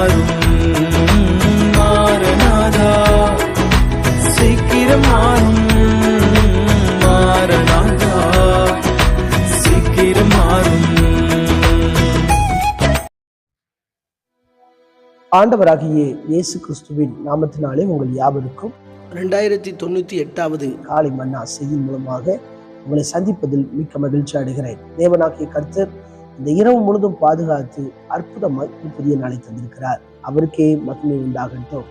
மாறும். ஆண்டவராகிய இயேசு கிறிஸ்துவின் நாமத்தினாலே உங்கள் யாவருக்கும் ரெண்டாயிரத்தி தொண்ணூத்தி எட்டாவது காலை மன்னா செய்தி மூலமாக உங்களை சந்திப்பதில் மிக்க மகிழ்ச்சி அடைகிறேன். தேவனாகிய கர்த்தர் இந்த இரவு முழுதும் பாதுகாத்து அற்புதமாய் புதிய நாளை தந்திருக்கிறார். அவருக்கே மகிமை உண்டாகட்டும்.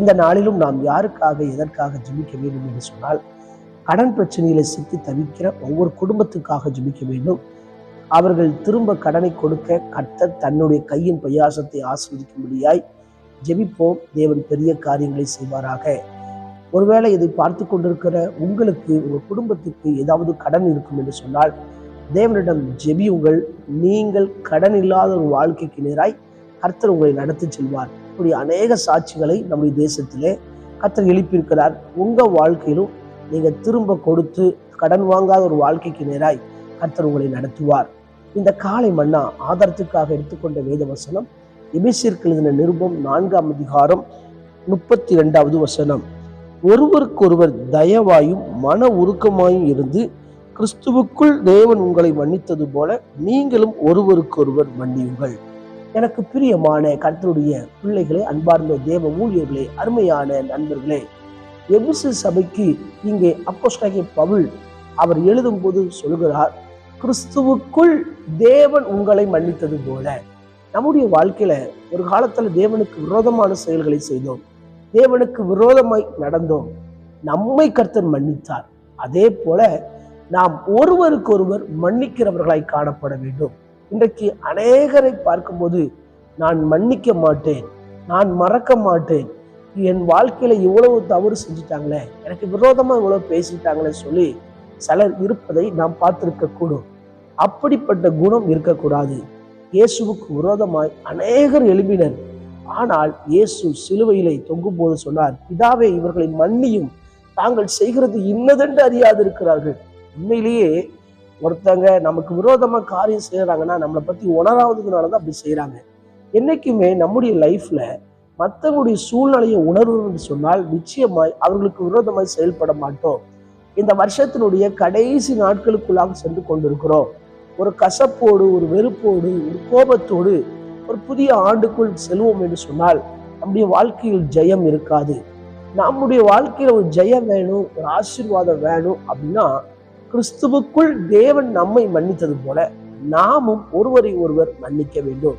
இந்த நாளிலும் நாம் யாருக்காக எதற்காக ஜெபிக்க வேண்டும் என்று சொன்னால் கடன் பிரச்சனையில சிக்கி தவிக்கிற ஒவ்வொரு குடும்பத்துக்காக ஜெபிக்க வேண்டும். அவர்கள் திரும்ப கடனை கொடுக்க கர்த்தர் தன்னுடைய கையின் பிரயாசத்தை ஆஸ்வதிக்கும்படியாய் ஜெபிப்போம். தேவன் பெரிய காரியங்களை செய்வாராக. ஒருவேளை இதை பார்த்து கொண்டிருக்கிற உங்களுக்கு உங்கள் குடும்பத்துக்கு ஏதாவது கடன் இருக்கும் என்று சொன்னால் தேவனிடம் ஜெபியுங்கள் நீங்கள் கடன் இல்லாத ஒரு வாழ்க்கைக்கு நேராய் கர்த்தர் உங்களை நடத்தி செல்வார். இப்படி அநேக சாட்சிகளை நம்முடைய தேசத்திலே கர்த்தர் எழுப்பியிருக்கிறார். உங்க வாழ்க்கையிலும் நீங்கள் திரும்ப கொடுத்து கடன் வாங்காத ஒரு வாழ்க்கைக்கு நேராய் கர்த்தர் உங்களை நடத்துவார். இந்த காலை மன்னா ஆதாரத்துக்காக எடுத்துக்கொண்ட வேத வசனம் எபிசிற்கு எழுதின நிருபம் நான்காம் அதிகாரம் முப்பத்தி ரெண்டாவது வசனம். ஒருவருக்கொருவர் தயவாயும் மன உருக்கமாயும் இருந்து கிறிஸ்துவுக்குள் தேவன் உங்களை மன்னித்தது போல நீங்களும் ஒருவருக்கொருவர் மன்னியுங்கள். எனக்கு பிரியமான கர்த்தருடைய பிள்ளைகளே அன்பார்ந்த தேவ ஊழியர்களே அருமையான நண்பர்களே எபிசு சபைக்கு இங்கே அப்போஸ்தலனாகிய பவுல் அவர் எழுதும்போது சொல்கிறார் கிறிஸ்துவுக்குள் தேவன் உங்களை மன்னித்தது போல நம்முடைய வாழ்க்கையில ஒரு காலத்துல தேவனுக்கு விரோதமான செயல்களை செய்தோம். தேவனுக்கு விரோதமாய் நடந்தோம். நம்மை கர்த்தர் மன்னித்தார். அதே போல நாம் ஒருவருக்கொருவர் மன்னிக்கிறவர்களாய் காணப்பட வேண்டும். இன்றைக்கு அநேகரை பார்க்கும்போது நான் மன்னிக்க மாட்டேன் நான் மறக்க மாட்டேன். என் வாழ்க்கையில இவ்வளவு தவறு செஞ்சுட்டாங்களே எனக்கு விரோதமா இவ்வளவு பேசிட்டாங்களே சொல்லி சிலர் இருப்பதை நாம் பார்த்திருக்க கூடும் அப்படிப்பட்ட குணம் இருக்கக்கூடாது. இயேசுவுக்கு விரோதமாய் அநேகர் எழுப்பினர் ஆனால் இயேசு சிலுவையிலே தொங்கும் போது சொன்னார் பிதாவே இவர்களை மன்னியும். தாங்கள் செய்கிறது இன்னதென்று அறியாதிருக்கிறார்கள். உண்மையிலேயே ஒருத்தங்க நமக்கு விரோதமாக காரியம் செய்கிறாங்கன்னா நம்மளை பற்றி உணராவதுனால தான் அப்படி செய்கிறாங்க என்னைக்குமே நம்முடைய லைஃப்பில் மற்றவங்களுடைய சூழ்நிலையை உணர்வுன்னு சொன்னால் நிச்சயமாய் அவர்களுக்கு விரோதமாய் செயல்பட மாட்டோம். இந்த வருஷத்தினுடைய கடைசி நாட்களுக்குள்ளாக சென்று கொண்டிருக்கிறோம். ஒரு கசப்போடு ஒரு வெறுப்போடு ஒரு கோபத்தோடு ஒரு புதிய ஆண்டுக்குள் செல்வோம் என்று சொன்னால் நம்முடைய வாழ்க்கையில் ஜெயம் இருக்காது. நம்முடைய வாழ்க்கையில் ஒரு ஜெயம் வேணும் ஒரு ஆசீர்வாதம் வேணும் அப்படின்னா கிறிஸ்துவுக்குள் தேவன் நம்மை மன்னித்தது போல நாமும் ஒருவரை ஒருவர் மன்னிக்க வேண்டும்.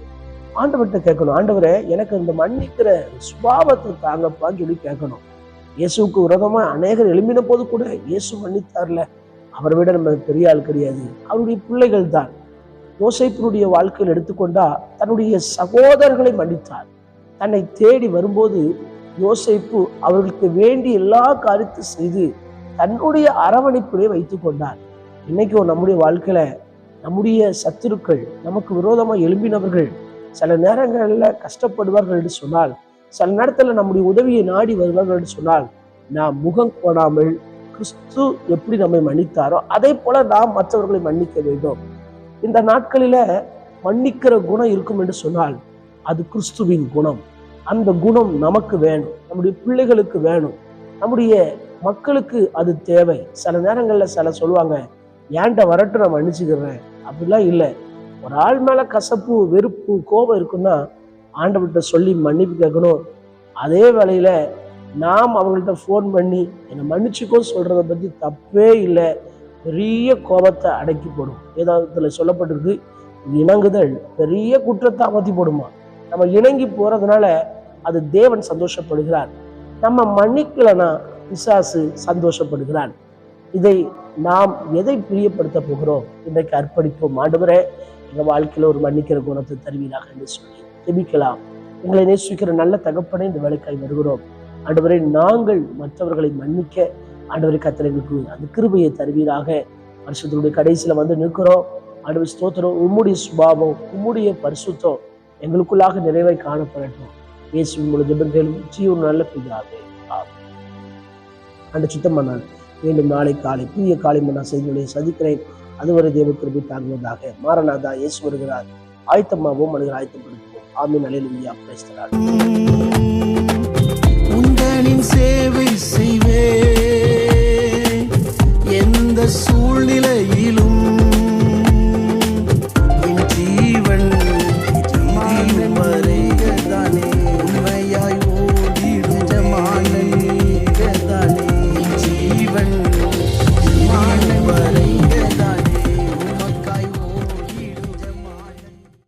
ஆண்டவர்கிட்ட கேட்கணும் ஆண்டவரே எனக்கு இந்த மன்னிக்கிற சுபாவத்தை தாங்கப்பான்னு சொல்லி கேட்கணும். இயேசுவுக்கு விரோதமா அநேகர் எழும்பின போது கூட இயேசு மன்னித்தார்ல. அவரை விட நம்ம பெரிய ஆள் கிடையாது. அவருடைய பிள்ளைகள் தான். யோசைப்பினுடைய வாழ்க்கையில் எடுத்துக்கொண்டா தன்னுடைய சகோதரர்களை மன்னித்தார். தன்னை தேடி வரும்போது யோசைப்பு அவர்களுக்கு வேண்டிய எல்லா காரியத்தையும் செய்து தன்னுடைய அரவணைப்பிலே வைத்து கொண்டார். இன்னைக்கும் நம்முடைய வாழ்க்கையில நம்முடைய சத்துருக்கள் நமக்கு விரோதமா எழும்பினவர்கள் சில நேரங்களில் கஷ்டப்படுவார்கள் என்று சொன்னால் சில நேரத்தில் நம்முடைய உதவியை நாடி வருவார்கள் என்று சொன்னால் நாம் முகம் போடாமல் கிறிஸ்து எப்படி நம்மை மன்னித்தாரோ அதே போல நாம் மற்றவர்களை மன்னிக்க வேண்டும். இந்த நாட்களில மன்னிக்கிற குணம் இருக்கும் என்று சொன்னால் அது கிறிஸ்துவின் குணம். அந்த குணம் நமக்கு வேணும். நம்முடைய பிள்ளைகளுக்கு வேணும். நம்முடைய மக்களுக்கு அது தேவை. சில நேரங்களில் சில சொல்லுவாங்க ஏன்ட்ட வரட்டும் நான் மன்னிச்சுக்கிறேன். அப்படிலாம் இல்லை. ஒரு ஆள் மேலே கசப்பு வெறுப்பு கோபம் இருக்குன்னா ஆண்டவர்கிட்ட சொல்லி மன்னிப்பு கேட்கணும். அதே வேளையில் நாம் அவங்கள்ட்ட ஃபோன் பண்ணி என்னை மன்னிச்சுக்கோ சொல்கிறத பற்றி தப்பே இல்லை. பெரிய கோபத்தை அடக்கி போடும். ஏதாவது சொல்லப்பட்டிருக்கு இணங்குதல். பெரிய குற்றத்தை அமர்த்தி போடுமா. நம்ம இணங்கி போகிறதுனால அது தேவன் சந்தோஷப்படுகிறார். நம்ம மன்னிக்கலைன்னா பிசாசு சந்தோஷப்படுகிறான். இதை நாம் எதை பிரியப்படுத்த போகிறோம்? இன்றைக்கு அர்ப்பணிப்போம். ஆண்டவரே எங்க வாழ்க்கையில ஒரு மன்னிக்கிற குணத்தை தருவீராக என்று சொல்லி ஜெபிக்கலாம். எங்களை நேசிக்கிற நல்ல தகப்பனை இந்த வேலைக்காய் வருகிறோம். ஆண்டவரை நாங்கள் மற்றவர்களை மன்னிக்க ஆண்டவரை கத்திரங்களுக்கு அந்த கிருபையை தருவீராக. வருஷத்தினுடைய கடைசியில வந்து நிற்கிறோம். ஆண்டவர் ஸ்தோத்திரம். உம்முடைய சுபாவம் உம்முடைய பரிசுத்தம் எங்களுக்குள்ளாக நிறைவை காணப்படட்டும். இயேசு உங்களுடைய ஜெபங்களும் ஜீவன் நல்ல பிதாவே ஆகும் அந்த சுத்தம் பண்ணான் மீண்டும் நாளை காலை புதிய காலை நான் செய்திகளை சந்திக்கிறேன். அதுவரை தேவ கிருபை தாங்குவதாக மாரநாதா இயேசு வருகிறார். ஆயத்தமாகவும் மனிதர் ஆயத்தப்படுத்துவோம். ஆமீன். அலையிலுயா பேசுகிறார் உந்தனின் சேவை செய்வே